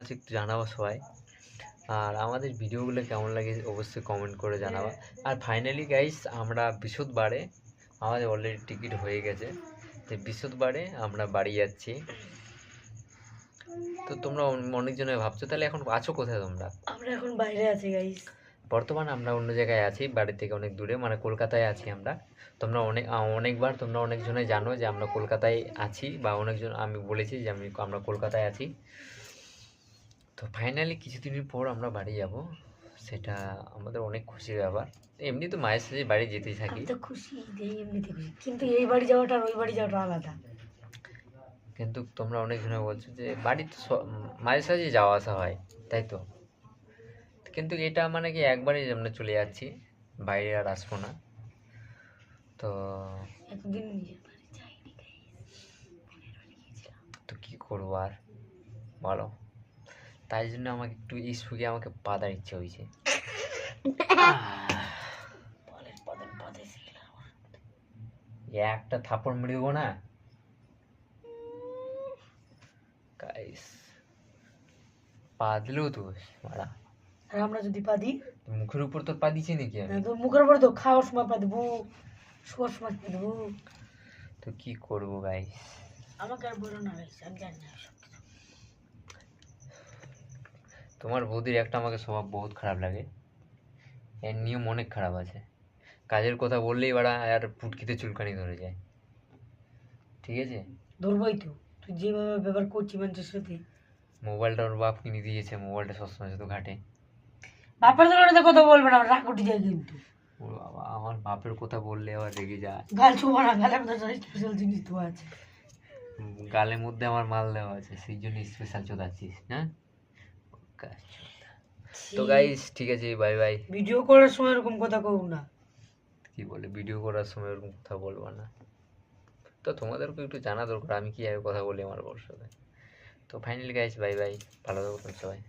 আছে একটু জানাব সবাই। আর আমাদের ভিডিওগুলো কেমন লাগে অবশ্যই কমেন্ট করে জানাবা। আর ফাইনালি গাইস আমরা বৃহস্পতিবারে আমাদের অলরেডি টিকিট হয়ে গেছে। তো বৃহস্পতিবারে আমরা বাড়ি যাচ্ছি। তো তোমরা অন- অনেকজনে ভাবছ তাহলে এখন আছো কোথায় তোমরা? আমরা এখন বাইরে আছি গাইস বর্তমানে আমরা অন্য জায়গায় আছি বাড়ি থেকে অনেক দূরে মানে কলকাতায় আছি আমরা। তোমরা অনেক অনেকবার তোমরা অনেকজনে জানো যে আমরা কলকাতায় আছি বা অনেকজন আমি বলেছি যে আমি আমরা কলকাতায় আছি। তো ফাইনালি কিছুদিন পর আমরা বাড়ি যাব। সেটা আমাদের অনেক খুশির ব্যাপার। এমনি তো মায়ের সাথে বাড়ি যেতেই থাকি। তো খুশি এমনিতে খুশি। কিন্তু এই বাড়ি যাওয়াটা আর ওই বাড়ি যাওয়াটা আলাদা। কিন্তু তোমরা অনেকজনে বলছো যে বাড়ি তো মায়ের সাথে যাওয়া আসা হয় তাই তো? কিন্তু এটা মানে কি একবারই আমরা চলে যাচ্ছি বাইরে আর আসব না। তো তো কি করব আর? বলো। তাই জন্য আমাকে একটু ইস্পুকে আমাকে পাতার ইচ্ছে হয়েছে। একটা থাপড় মেরে না। গাইস পা দিলেও তো মারা। আর আমরা যদি পা দিই? মুখের উপর তোর পা দিচ্ছি নাকি আমি? তো মুখের উপরে তো খাওয়ার সময় পা দেবো শোয়ার সময় পা দেবো। তো কি করব গাইস আমাকে আর বলো না গাইস আমি জানি না। তোমার বৌদির একটা আমাকে স্বভাব বহুত খারাপ লাগে। এর নিয়ম অনেক খারাপ আছে। কাজের কথা বললেই বাড়া আর ফুটকিতে চুলকানি ধরে যায়। ঠিক আছে? ধরবোই তো। তুই যেভাবে ব্যবহার করছি মানুষের সাথে। মোবাইলটা ওর বাপ কিনে দিয়েছে মোবাইলটা সবসময় শুধু ঘাটে। বাপের দোকানে কথা বলবে না রাগ উঠে যায় কিন্তু। ও বাবা আমার বাপের কথা বললে আবার রেগে যায় গাল ছোঁয়া না গালে আমাদের স্পেশাল জিনিস তো আছে। গালের মধ্যে আমার মাল দেওয়া আছে সেই জন্য স্পেশাল চোদাচ্ছিস না তো গাইস ঠিক আছে বাই বাই ভিডিও করার সময় এরকম কথা কব না। কি বলে ভিডিও করার সময় ওরকম কথা বলব না। তো তোমাদেরকে একটু জানা দরকার আমি কীভাবে কথা বলি আমার বর সাথে। তো ফাইনালি গাইস বাই বাই ভালো থাকবেন সবাই।